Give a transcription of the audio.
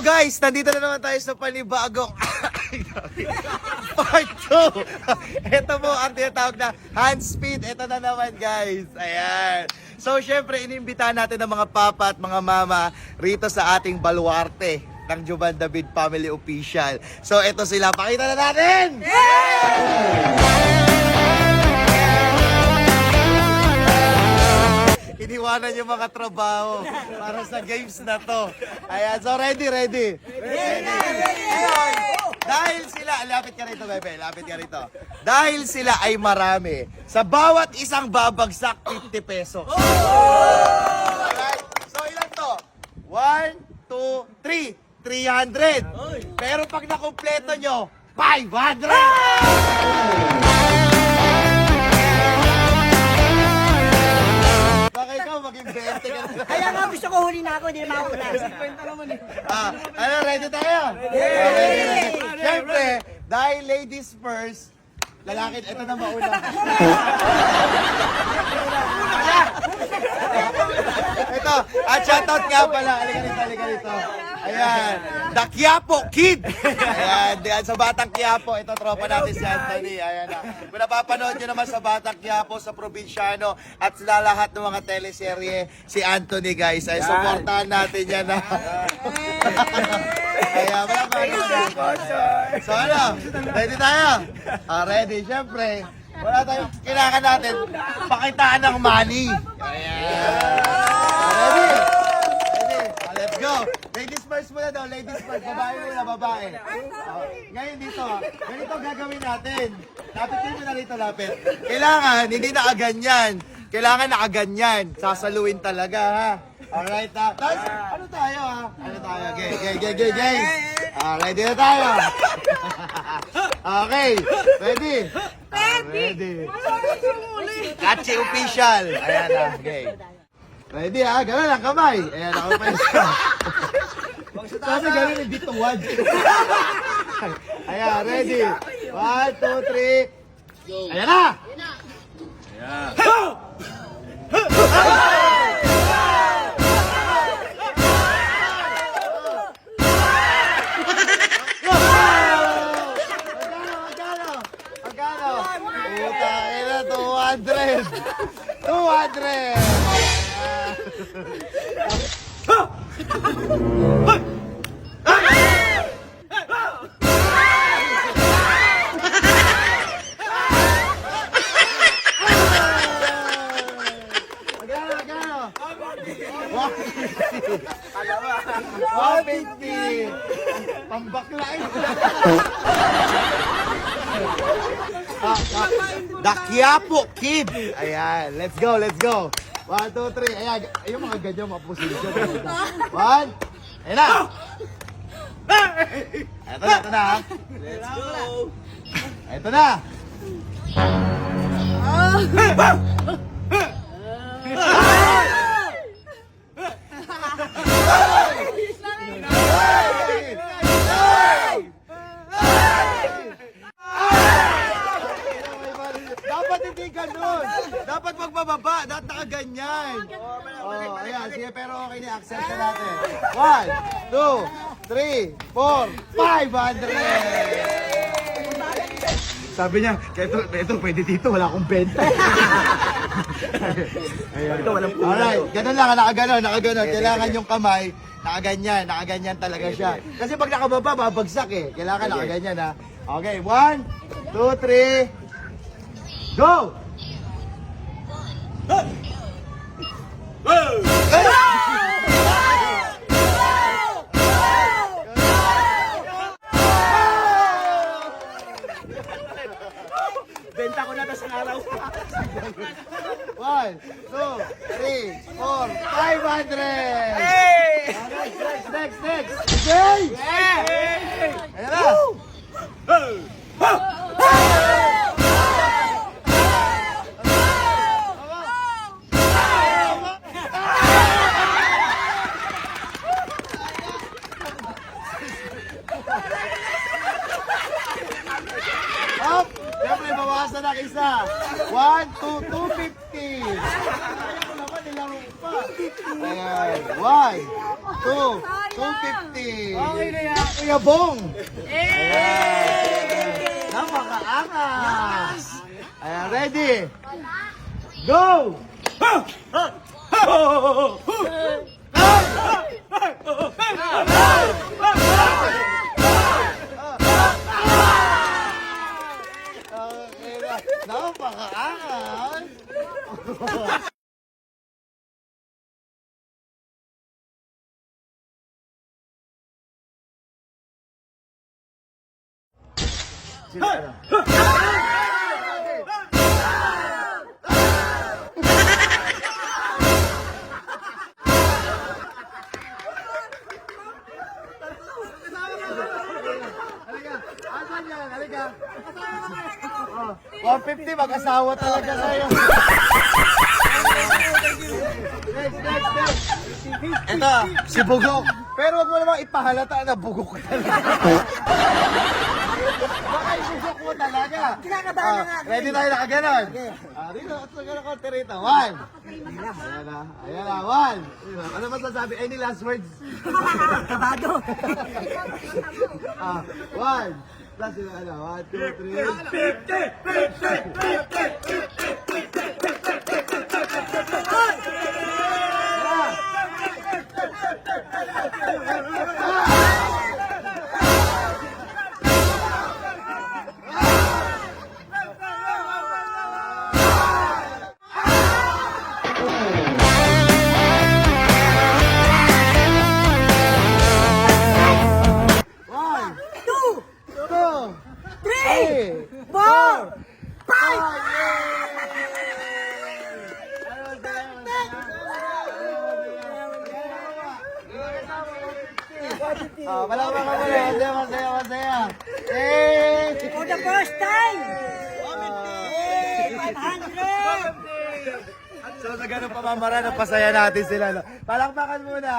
Guys, nandito na naman tayo sa panibagong part 2. Ito po ang tinatawag na hand speed. Ito na naman guys. Ayan. So syempre, inimbitahan natin ang mga papa at mga mama rito sa ating baluarte ng Juban David Family Official. So ito sila. Pakita na natin! Iniwanan yung mga trabaho para sa games na to. Ayan, so ready, ready? Ready! Ngayon, dahil sila, lapit ka rito, Bebe, lapit ka rito. Dahil sila ay marami, sa bawat isang babagsak, 50 pesos. Alright, so ilan to? 1, 2, 3, 300. Pero pag nakumpleto nyo, 500! Maging 20 ka na. Kaya nga gusto ko huli na ako, hindi na makakula. Ah, ano, ready tayo? Ready! Siyempre, dahil ladies first, lalaki, ito na mauna. ito, at shoutout nga pala, halika rito, halika rito. Ayan, The Quiapo Kid. Ayan, diyan sa Batang Quiapo, ito tropa natin si Anthony. Ayan na. Kung napapanood nyo naman sa Batang Quiapo, sa Probinsyano, at sa lahat ng mga teleserye, si Anthony guys. Ay, supportahan natin yan na. Kaya wala pa. So ano, ready tayo? Ah, ready, syempre. Wala tayong kailangan natin pakitaan ng money. Ayan. Ready? Ready? Ah, let's go. Ladies first muna daw, ladies first. Babae muna, babae. Ah, ngayon dito, ganito gagawin natin. Lapit kayo muna rito, lapit. Kailangan, hindi nakaganyan. Kailangan nakaganyan. Sasaluin talaga, ha? Alright, ha? Tapos, ano tayo, ha? Ano tayo? Gay, gay, gay, gay, gay. Ready na tayo. okay, ready? Ready. Kachi official. Ayan na, gay. Ready ha? Ganun lang kamay. Ayan, ako pa. Sabi ganun hindi tuwad. Ayan, ready. One, two, three. Ayan na! Magkano? Puta, ina, 200. 200! Magkano, 150. Pambakla eh. Ah, ah, Quiapo Kid. Ayan, let's go, let's go. One, two, three. Ayan, yung mga ganyan, mga position. One. Ayan na. Ito na, ito na. Let's go. Ito na. Dapat hindi ganun. Dapat magbababa. Dapat nakaganyan. Oh, ayan. Sige, pero okay na. Accept na natin. One, two, three, four, five hundred. Sabi niya, ito, ito pwede dito, wala akong benta. Ayan. Ito, walang Alright, ganun lang, nakaganon, nakaganon. Kailangan yung kamay, nakaganyan, nakaganyan talaga siya. Kasi pag nakababa, babagsak eh. Kailangan nakaganyan ha. Okay, one, two, three, go! Benta ko na to sa araw. One, two, three, four, five hundred! Hey! Next, next, next! Okay! Ayan na! Up! Bawasan ng isa. One, two, two fifty. Ayaw naman, nilaro pa. Ayan. One, Two. 250. Okay na yan, Kuya Bong. Ayan. Napakaangas. Ayan, ready? Go! Okay Sino ano? Oh, 150 mag-asawa talaga kayo. Next, next, next. Ito, si Bugok. Pero wag mo namang ipahalata na Bugok ka talaga. Baka ibugok mo talaga. Kinakabahan na nga Ah, Ready tayo nakaganon? Ah, dito, at sa ganun konti rito. One. Ayan na, ayan na, one. Ano masasabi? Any last words? Kabado. Ah, one. Plus yung ano, one, two, three. One, Ah, wala ka muli. Masaya, masaya, masaya. Eh! For the first time. Hey, 500. So, sa ganun pamamara, napasaya natin sila. No? Palakpakan muna.